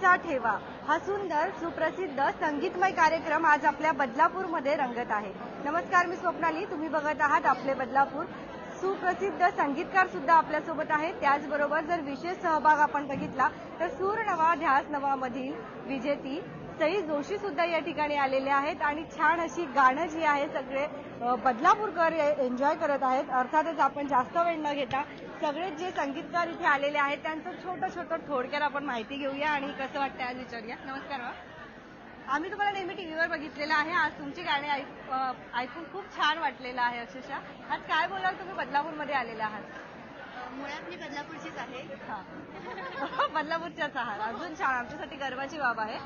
चा ठेवा. हा सुंदर सुप्रसिद्ध संगीतमय कार्यक्रम आज आपल्या बदलापूरमध्ये रंगत आहे. नमस्कार मी स्वप्नाली. तुम्ही बघत आहात आपले बदलापूर. सुप्रसिद्ध संगीतकार सुद्धा आपल्यासोबत आहेत. त्याचबरोबर जर विशेष सहभाग आपण बघितला तर सूर नवा ध्यास नवा मधील विजेती सई जोशी सुद्धा या ठिकाणी आलेले आहेत आणि छान अशी गाणं जी आहे सगळे बदलापूरकर एन्जॉय करत आहेत. अर्थातच आपण जास्त वेळ न घेता सगळे जे संगीतकार इथे आलेले आहेत त्यांचं छोटं छोटं थोडक्यात आपण माहिती घेऊया आणि कसं वाटतं आज विचारूया. नमस्कार हो. आम्ही तुम्हाला नेहमी टीव्हीवर बघितलेलं आहे. आज तुमची गाणी ऐकून खूप छान वाटलेलं आहे अक्षरशः. आज काय बोलाल तुम्ही? बदलापूरमध्ये आलेला आहात. मुळात मी बदलापूरचीच आहे. हा. बदलापूरच्याच आहात. अजून छान. आमच्यासाठी गर्वाची बाब आहे.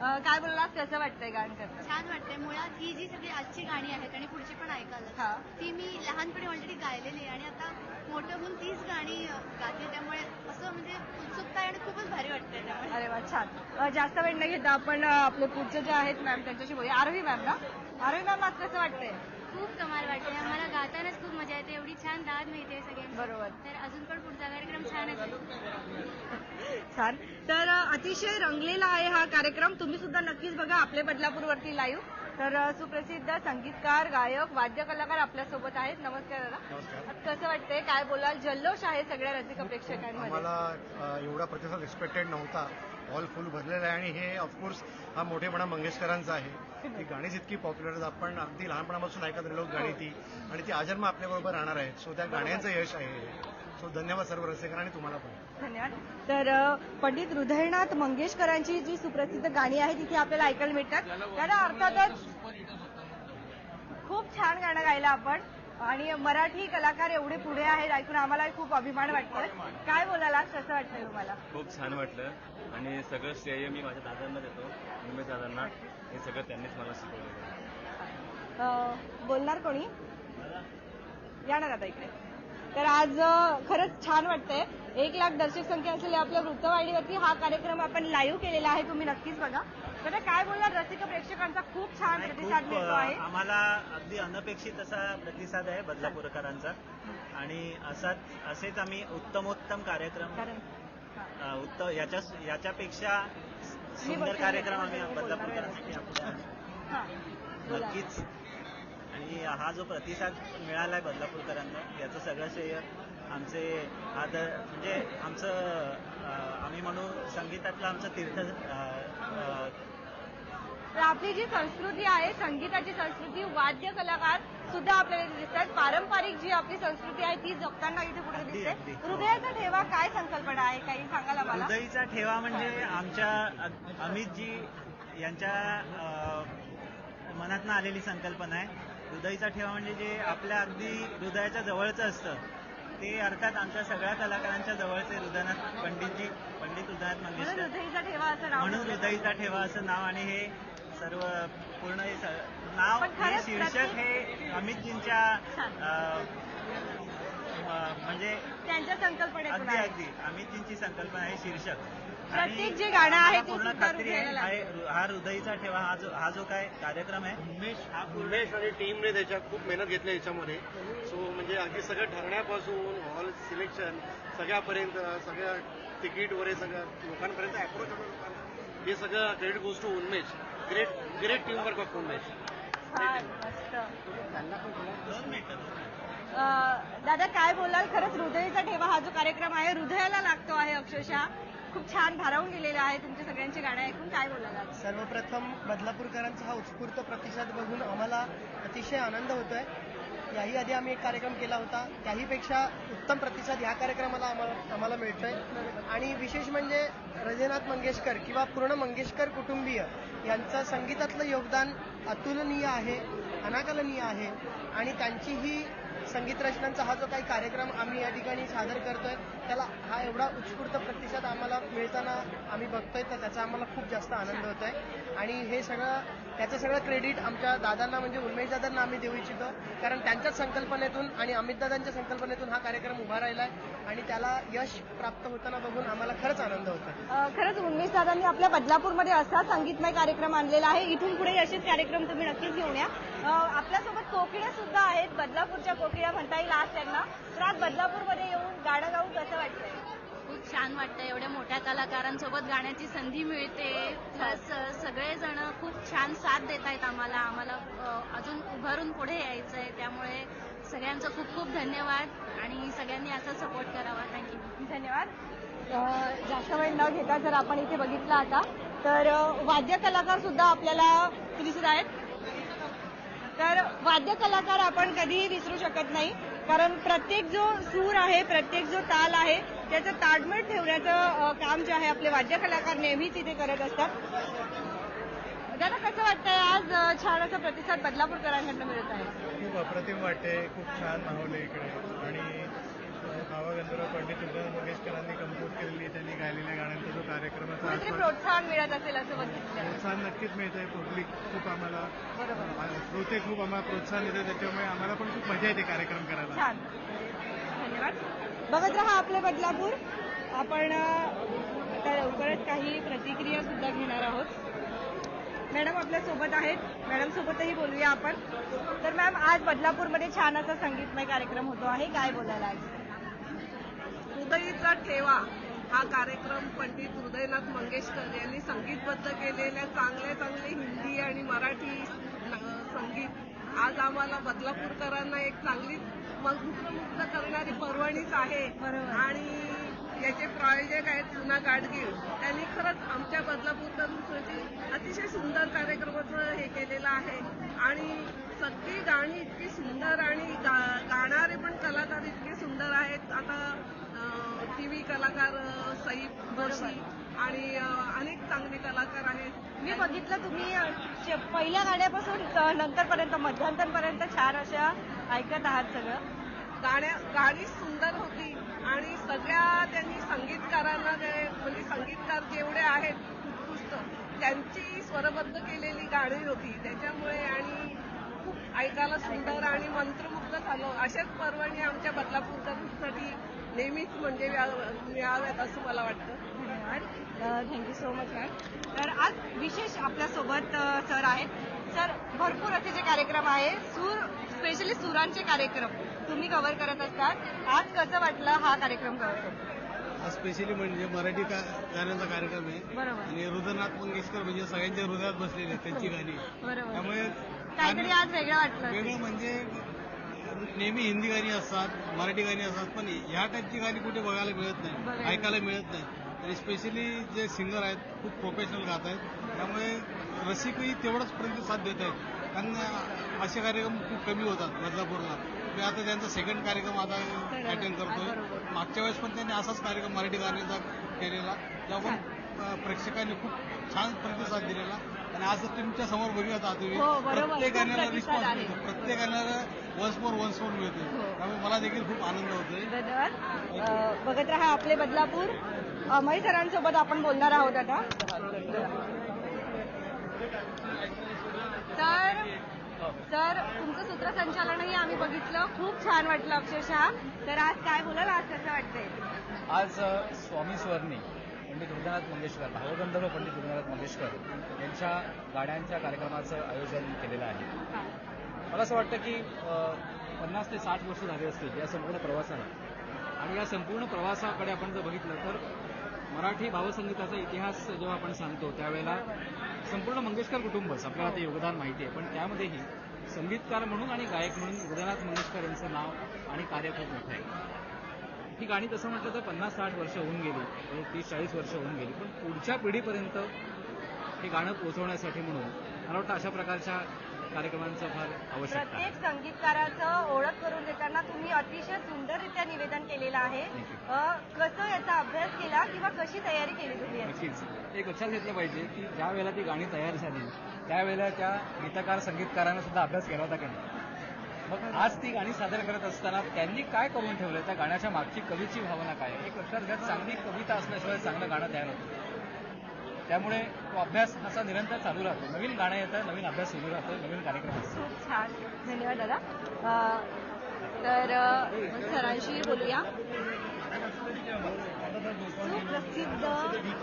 अ, काय बोललात? कसं वाटतंय गाणं करताना? छान वाटते मुळात ही जी सगळी आजची गाणी आहेत आणि पुढची पण ऐकायला हा. ती मी लहानपणी ऑलरेडी गायलेली आहे आणि आता मोठं होऊन तीच गाणी अ, गाते. त्यामुळे असं म्हणजे उत्सुकता आहे आणि खूपच भारी वाटते त्यामुळे. अरे वा छान. अ, जास्त वेळ न घेता आपण अ, आपले पुढचे जे आहेत मॅम त्यांच्याशी बोलूया. आरवी मॅम ना? आरवी मॅम आज कसं वाटतंय? खूप कमाल वाटते आम्हाला गातानाच खूप मजा येते. एवढी छान दाद मिळते सगळ्यांची. बरोबर. तर अजून पण पुढचा कार्यक्रम छानच आहे. छान. तर अतिशय रंगलेला आहे हा कार्यक्रम. तुम्ही सुद्धा नक्कीच बघा आपले बदलापूरवरती लाईव्ह तर सुप्रसिद्ध संगीतकार गायक वाद्य कलाकार आपल्यासोबत आहेत. नमस्कार दादा. कसं वाटतंय? काय बोलाल? जल्लोष आहे सगळ्या रसिक प्रेक्षकांमध्ये. आम्हाला अ, एवढा प्रतिसाद एक्सपेक्टेड नव्हता. हॉल फुल भरलेला आहे आणि हे ऑफकोर्स हा मोठेपणा मंगेशकरांचा आहे. ती गाणीच इतकी पॉप्युलर आपण अगदी लहानपणापासून ऐकत राहिलो गाणी ती. आणि ती आजन्म आपल्याबरोबर राहणार आहेत. सो त्या गाण्यांचं यश आहे सो धन्यवाद सर्व रसिकांना आणि तुम्हाला पण. धन्यवाद. तर पंडित हृदयनाथ मंगेशकरांची जी सुप्रसिद्ध गाणी आहेत तिथे आपल्याला ऐकायला मिळतात. त्याला अर्थातच खूप छान गाणं गायलं आपण. आणि मराठी कलाकार एवढे पुढे आहेत ऐकून आम्हाला खूप अभिमान वाटतोय. काय बोलायला कसं वाटतंय तुम्हाला? खूप छान वाटलं. आणि सगळं श्रेय मी माझ्या दादांना देतो उमेश दादांना. हे सगळं त्यांनीच मला शिकवलेलं अ, बोलणार कोणी? या ना दादा इकडे. तर आज खरंच छान वाटतंय. एक लाख दर्शक संख्या असलेल्या आपल्या वृत्तवाहिनीवरती हा कार्यक्रम आपण लाईव्ह केलेला आहे. तुम्ही नक्कीच बघा. तर काय बोलणार रसिक प्रेक्षकांचा खूप छान प्रतिसाद मिळतो आहे आम्हाला अगदी अनपेक्षित असा प्रतिसाद आहे बदलापूरकरांचा आणि असाच असेच आम्ही उत्तमोत्तम कार्यक्रम उत्तम याच्या याच्यापेक्षा सुंदर कार्यक्रम आम्ही आहे. बदलापूरकरांसाठी. नक्कीच आणि हा जो प्रतिसाद मिळालाय बदलापूरकरांना याचं सगळं श्रेय आमचे आदर म्हणजे आमचं आम्ही म्हणू संगीतातलं आमचं तीर्थ आपली जी संस्कृती आहे संगीताची संस्कृती वाद्य कलाकार सुद्धा आपल्याला दिसतात. पारंपरिक जी आपली संस्कृती आहे ती जपताना इथे कुठे दिसते? अगदी. हृदयाचा ठेवा काय संकल्पना आहे? काही सांगाल मला हृदयीचा ठेवा म्हणजे आमच्या अ- अमितजी यांच्या मनातनं आलेली संकल्पना आहे. हृदयीचा ठेवा म्हणजे जे आपल्या अगदी हृदयाच्या जवळचं असतं. ते अर्थात आमच्या सगळ्या कलाकारांच्या जवळचे हृदयनाथ पंडितजी पंडित हृदयनाथ मंगेशकर. हृदयचा ठेवा असं नाव म्हणून. हृदयीचा ठेवा असं नाव आणि हे सर्व पूर्ण हे स- नाव पण हे खरंच शीर्षक हे अमितजींच्या छान. अ, म- म्हणजे त्यांच्या संकल्पनेतून अगदी आहे. अगदी. अमितजींची संकल्पना आहे शीर्षक. प्रत्येक जे गाणं आहे ते पूर्ण सुद्धा खात्री आहे हृदयाला हा हे- हा हृदयीचा ठेवा हा जो हा जो काय कार्यक्रम आहे. उमेश उमेश आणि टीमने त्याच्या खूप मेहनत घेतली याच्यामध्ये. सो म्हणजे अगदी सगळं ठरण्यापासून हॉल सिलेक्शन सगळ्यापर्यंत सगळ्या तिकीट वगैरे सगळं लोकांपर्यंत. अप्रोच हे सगळं credit goes to Unmesh great great team work of uh, दादा काय बोलाल? खरंच हृदयचा ठेवा हा जो कार्यक्रम आहे हृदयाला लागतो आहे अक्षरशः. खूप छान भारावून गेलेला आहे तुमच्या सगळ्यांची गाणी ऐकून. काय बोलाल आज? सर्वप्रथम बदलापूरकरांचा हा उत्स्फूर्त प्रतिसाद बघून आम्हाला अतिशय आनंद होतोय. याही आधी आम्ही एक कार्यक्रम केला होता. त्याहीपेक्षा उत्तम प्रतिसाद ह्या कार्यक्रमाला आम्हाला आम्हाला मिळतोय. आणि विशेष म्हणजे रजनाथ मंगेशकर किंवा पूर्ण मंगेशकर कुटुंबीय यांचं संगीतातलं योगदान अतुलनीय आहे अनाकलनीय आहे. आणि त्यांची ही संगीत रचनांचा हा जो काही कार्यक्रम आम्ही या ठिकाणी सादर करतोय त्याला हा एवढा उत्स्फूर्त प्रतिसाद आम्हाला मिळताना आम्ही बघतोय तर त्याचा आम्हाला खूप जास्त आनंद होतोय. आणि हे सगळं त्याचं सगळं क्रेडिट आमच्या दादांना म्हणजे उमेश दादांना आम्ही देऊ इच्छितो. कारण त्यांच्याच संकल्पनेतून आणि अमित दादांच्या संकल्पनेतून हा कार्यक्रम उभा राहिलाय आणि त्याला यश प्राप्त होताना बघून आम्हाला खरंच आनंद होतो खरंच उन्मेश दादांनी आपल्या बदलापूरमध्ये असा संगीतमय कार्यक्रम आणलेला आहे. इथून पुढे असेच कार्यक्रम तुम्ही नक्कीच घेऊन या. आपल्यासोबत कोकिळ्या सुद्धा आहेत. बदलापूरच्या कोकिळ्या म्हणता येईल आज त्यांना. तर आज बदलापूरमध्ये येऊन गाणं गाऊन कसं वाटतंय? खूप छान वाटतं एवढ्या मोठ्या कलाकारांसोबत गाण्याची संधी मिळते. प्लस सगळेजण खूप छान साथ देत आहेत आम्हाला आम्हाला अजून उभारून पुढे यायचं आहे त्यामुळे सगळ्यांचं खूप खूप धन्यवाद आणि सगळ्यांनी असा सपोर्ट करावा. थँक्यू धन्यवाद. जास्त वेळ न घेता जर आपण इथे बघितलं आता तर वाद्य कलाकार सुद्धा आपल्याला दिसत आहेत. तर वाद्य कलाकार आपण कधीही विसरू शकत नाही कारण प्रत्येक जो सूर आहे प्रत्येक जो ताल आहे त्याचं ताडमेळ ठेवण्याचं काम जे आहे आपले वाद्य कलाकार नेहमीच इथे करत असतात. दादा कसं वाटतंय आज छान असा प्रतिसाद बदलापूरकरांकडनं मिळत आहे? खूप अप्रतिम वाटते खूप छान माहोल आहे इकडे. आणि भावगंधर्व पंडित उदयन मंगेशकरांनी कंपोज केलेली त्यांनी गायलेल्या गाण्यांचा जो कार्यक्रमाचा कुठेतरी आस्वाद प्रोत्साहन मिळत असेल असं बघितलं प्रोत्साहन नक्कीच मिळत आहे पब्लिक खूप आम्हाला श्रोते खूप आम्हाला प्रोत्साहन देते त्याच्यामुळे आम्हाला पण खूप मजा येते कार्यक्रम करायला. छान. धन्यवाद. बघत राहा आपले बदलापूर. आपण आता लवकरच काही प्रतिक्रिया सुद्धा घेणार आहोत. मॅडम आपल्यासोबत आहेत. मॅडम सोबतही बोलूया आपण. तर मॅम आज बदलापूरमध्ये छान असा संगीतमय कार्यक्रम होतो. आहे काय बोलायला आज? हृदयीचा ठेवा. हा कार्यक्रम पंडित हृदयनाथ मंगेशकर यांनी संगीतबद्ध केलेल्या चांगले चांगले हिंदी आणि मराठी संगीत आज आम्हाला बदलापूरकरांना एक चांगली मंत्रमुग्ध करणारी पर्वणीच आहे. आणि याचे प्रायोजक आहेत पुन्हा गाडगीळ. त्यांनी खरंच आमच्या बदलापूरकरांसाठी अतिशय सुंदर कार्यक्रमाचं हे केलेलं आहे. आणि सगळी गाणी इतकी सुंदर आणि गा- गाणारे पण कलाकार इतके सुंदर आहेत. आता टी व्ही कलाकार अ, सईद जोशी आणि अनेक चांगले कलाकार आहेत. मी बघितलं तुम्ही पहिल्या गाण्यापासून नंतरपर्यंत मध्यांतरपर्यंत छान अशा ऐकत आहात सगळं. गाण्या गाणी सुंदर होती आणि सगळ्या त्यांनी संगीतकारांना जे- म्हणजे संगीतकार जेवढे आहेत उत्कृष्ट त्यांची स्वरबद्ध केलेली गाणी होती. त्याच्यामुळे आणि खूप ऐकायला सुंदर आणि मंत्रमुग्ध झालं. अशाच पर्वणी आमच्या बदलापूरकरांसाठी नेहमीच म्हणजे व्या- मिळाव्यात असं मला वाटतं. धन्यवाद. थँक्यू सो मच मॅम तर आज विशेष आपल्यासोबत अ, सर आहेत. सर भरपूर असे जे कार्यक्रम आहे सूर स्पेशली सुरांचे कार्यक्रम तुम्ही कव्हर करत असतात. आज कसं वाटलं हा कार्यक्रम हा स्पेशली म्हणजे मराठी का गाण्यांचा कार्यक्रम आहे. बरोबर. आणि हृदयनाथ मंगेशकर म्हणजे सगळ्यांच्या हृदयात बसलेले आहेत त्यांची गाणी. बरोबर. त्यामुळे काहीतरी आज वेगळं वाटलं. वेगळं म्हणजे नेहमी हिंदी गाणी असतात मराठी गाणी असतात पण ह्या टाईपची गाणी कुठे बघायला मिळत. नाही ऐकायला मिळत नाही. आणि स्पेशली जे सिंगर आहेत खूप प्रोफेशनल गात आहेत. त्यामुळे रसिकही तेवढंच प्रतिसाद देत आहेत. कारण असे कार्यक्रम खूप कमी होतात बदलापूरला. मी आता त्यांचा सेकंड कार्यक्रम आता अटेंड करतोय. मागच्या वेळेस पण त्यांनी असाच कार्यक्रम मराठी गाण्यांचा केलेला. अ, प्रेक्षकांनी खूप छान प्रतिसाद दिलेला. आणि आज तुमच्यासमोर बघत आहात तुम्ही. हो. प्रत्येक खूप गाण्याला रिस्पॉन्स. मिळतो. प्रत्येक गाण्याला वन्स मोर वन्स मोर मिळतो. त्यामुळे मला देखील खूप आनंद होतोय. धन्यवाद. बघत राहा आपले बदलापूर. अमय सरांसोबत आपण बोलणार आहोत आता. तर तर तुमचं सूत्रसंचालनही आम्ही बघितलं. खूप छान वाटलं अक्षरशः. तर आज काय बोलाल? आज कसं वाटतंय? आज स्वामी स्वर्णी. पंडित हृदयनाथ मंगेशकर भावगंधर्व पंडित हृदयनाथ मंगेशकर यांच्या गाड्यांच्या कार्यक्रमाचं आयोजन केलेलं आहे. मला असं वाटतं की पन्नास ते साठ वर्ष झाली असतील या संपूर्ण प्रवासाला. आणि या संपूर्ण प्रवासाकडे आपण जर बघितलं तर मराठी भावसंगीताचा इतिहास जेव्हा आपण सांगतो त्यावेळेला संपूर्ण मंगेशकर कुटुंबच आपल्याला ते योगदान माहिती आहे. पण त्यामध्येही संगीतकार म्हणून आणि गायक म्हणून हृदयनाथ मंगेशकर यांचं नाव आणि कार्य खूप मोठं आहे. ही गाणी तसं म्हटलं तर पन्नास साठ वर्ष होऊन गेली. म्हणजे तीस चाळीस वर्ष होऊन गेली. पण पुढच्या पिढीपर्यंत हे गाणं पोहोचवण्यासाठी म्हणून मला वाटतं अशा प्रकारच्या कार्यक्रमांचं फार आवश्यकता आहे. प्रत्येक संगीतकाराचं ओळख करून देताना तुम्ही अतिशय सुंदररित्या निवेदन केलेलं आहे. कसं याचा अभ्यास केला किंवा कशी तयारी केली तुम्ही? नक्कीच. एक लक्षात घेतलं पाहिजे की ज्या वेळेला ती गाणी तयार झाली त्यावेळेला त्या गीतकार संगीतकारांना सुद्धा अभ्यास केला होता की नाही? मग आज ती गाणी सादर करत असताना त्यांनी काय करून ठेवलं त्या गाण्याच्या मागची कवीची भावना काय एक लक्षात घ्या चांगली कविता असल्याशिवाय चांगलं गाणं तयार होतं त्यामुळे तो अभ्यास असा निरंतर चालू राहतो. नवीन गाणं येतं नवीन अभ्यास सुरू राहतो नवीन कार्यक्रम असतो खूप छान. धन्यवाद दादा. तर सरांशी बोलूया. सुप्रसिद्ध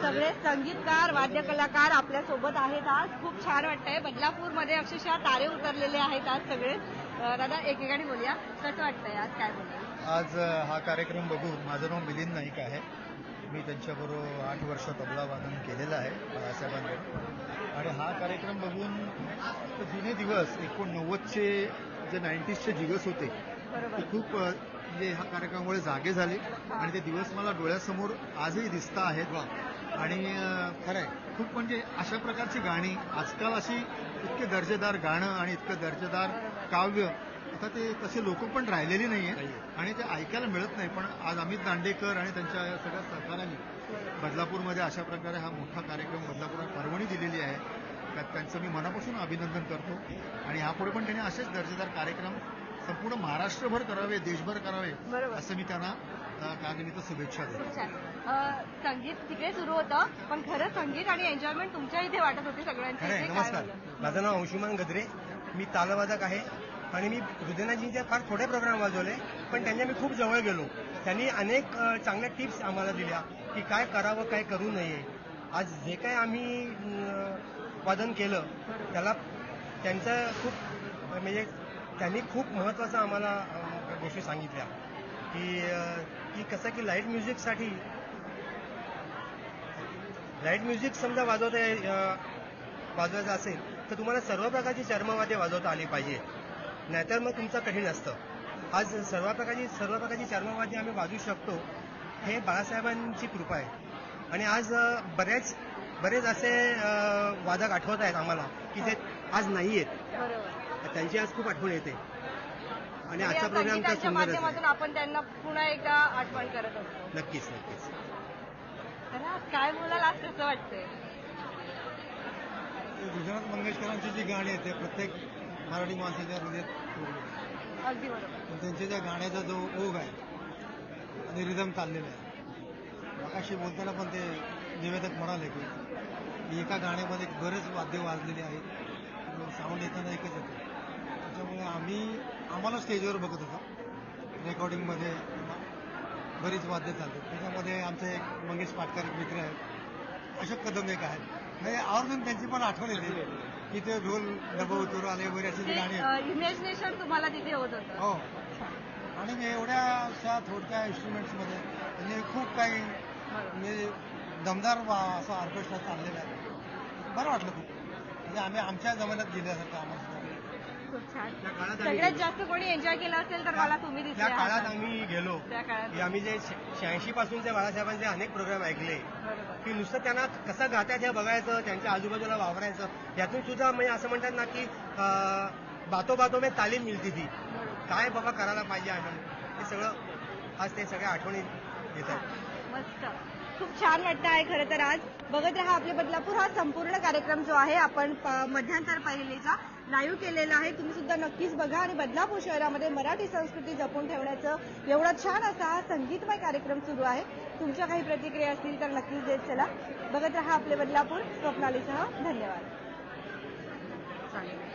सगळे संगीतकार वाद्य कलाकार आपल्यासोबत आहेत आज. खूप छान वाटतंय. बदलापूरमध्ये अक्षरशः तारे उतरलेले आहेत आज सगळे. दादा एकेकाने बोलूया. कसं वाटतंय आज काय बोलूया आज हा कार्यक्रम बघून माझं नाव मिलिंद नाईक आहे. मी त्यांच्याबरोबर आठ वर्ष तबला वादन केलेलं आहे बाळासाहेबांबरोबर आणि हा कार्यक्रम बघून ते जुने दिवस एकोणनव्वदचे जे नाईन्टीजचे दिवस होते ते खूप म्हणजे ह्या कार्यक्रमामुळे जागे झाले. आणि ते दिवस मला डोळ्यासमोर आजही दिसत आहेत. आणि खरंय खूप म्हणजे अशा प्रकारची गाणी आजकाल अशी इतके दर्जेदार गाणं आणि इतकं दर्जेदार काव्य. आता ते तसे लोक पण राहिलेली नाहीये आणि ते ऐकायला मिळत नाही. पण आज अमित दांडेकर आणि त्यांच्या या सगळ्या सहकार्याने बदलापूरमध्ये अशा प्रकारे हा मोठा कार्यक्रम बदलापूर परवणी दिलेली आहे. त्यात त्यांचं मी मनापासून अभिनंदन करतो. आणि यापुढे पण त्यांनी असेच दर्जेदार कार्यक्रम संपूर्ण महाराष्ट्रभर करावे देशभर करावे. असं मी त्यांना त्यानिमित्त शुभेच्छा देतो. संगीत तिकडे सुरू होतं पण खरं संगीत आणि एन्जॉयमेंट तुमच्या इथे वाटत होती काय नमस्कार? माझं नाव अंशुमान गद्रे. मी तालवादक आहे. आणि मी हृदयनाथजींचे फार थोडे प्रोग्राम वाजवले पण त्यांच्या मी खूप जवळ गेलो. त्यांनी अनेक चांगल्या टिप्स आम्हाला दिल्या की काय करावं काय करू नये. आज जे काय आम्ही वादन केलं त्याला त्यांचं खूप म्हणजे त्यांनी खूप महत्त्वाचं आम्हाला गोष्टी सांगितल्या की की कसं की लाइट म्युझिकसाठी लाइट म्युझिक समजा वाजवता वाजवायचं असेल तर तुम्हाला सर्व प्रकारची चर्मवाद्य वाजवता आली पाहिजे. नाहीतर मग तुमचं कठीण असतं. आज सर्व प्रकारची सर्व प्रकारची चर्मवाद्य आम्ही वाजवू शकतो हे बाळासाहेबांची कृपा आहे. आणि आज बरेच बरेच असे वादक आठवत आहेत आम्हाला की जे आज नाही आहेत त्यांची आज खूप आठवण येते. आणि आजचा प्रोग्राम तर आहे. आपण त्यांना पुन्हा एकदा आठवण करत असतो. नक्कीच नक्कीच. काय बोलायला असं वाटतंय. गुजरात मंगेशकरांची जी गाणी आहेत ते प्रत्येक मराठी माणसाच्या हृदयात. अगदी बरोबर. पण त्यांच्या ज्या गाण्याचा जो ओघ आहे आणि रिदम चाललेला आहे मगाशी बोलताना पण ते निवेदक म्हणाले की एका गाण्यामध्ये बरेच वाद्य वाजलेली आहेत साऊंड येताना एकच येतं. त्याच्यामुळे आम्ही आम्हाला स्टेजवर बघत होतो. रेकॉर्डिंगमध्ये बरीच वाद्य चालतात. त्याच्यामध्ये आमचे एक मंगेश पाटकर मित्र आहेत. अशोक कदम एक आहेत. म्हणजे आवर्जून त्यांची पण आठवण येते की ते ढोल डबं उतरू आले वगैरे अशी गाणी इमॅजिनेशन तुम्हाला तिथे होत होतं. हो. आणि मी एवढ्या अशा थोडक्या इन्स्ट्रुमेंट्समध्ये त्यांनी खूप काही म्हणजे दमदार असा ऑर्केस्ट्रा चाललेला आहे. बरं वाटलं खूप. म्हणजे आम्ही आमच्या जमान्यात गेल्यासारखं आम्हाला खूप छान. सगळ्यात. जास्त कोणी एन्जॉय केलं असेल तर मला तुम्ही दिसले त्या काळात आहात. आम्ही गेलो. त्या काळात. की आम्ही जे शहाऐंशी पासूनचे बाळासाहेबांचे अनेक प्रोग्राम ऐकले. बरोबर. की नुसतं त्यांना कसं गातात हे बघायचं त्यांच्या आजूबाजूला वावरायचं. यातून सुद्धा म्हणजे असं म्हणतात ना की अं, बातो बातो में तालीम मिळती ती. काय बाबा करायला पाहिजे आम्ही हे सगळं आज ते सगळ्या आठवणी येत आहेत. मस्त. खूप छान वाटतं आहे खरं तर आज. बघत राहा आपले बदलापूर. हा संपूर्ण कार्यक्रम जो आहे आपण प- मध्यांतर पहिलेचा. लाईव्ह केलेला आहे. तुम्ही सुद्धा नक्कीच बघा आणि बदलापूर शहरामध्ये मराठी संस्कृती जपून ठेवण्याचं एवढा छान असा हा संगीतमय कार्यक्रम सुरू आहे. तुमच्या काही प्रतिक्रिया असतील तर नक्कीच देत चला. बघत राहा आपले बदलापूर. स्वप्नालीसह धन्यवाद. चालेल.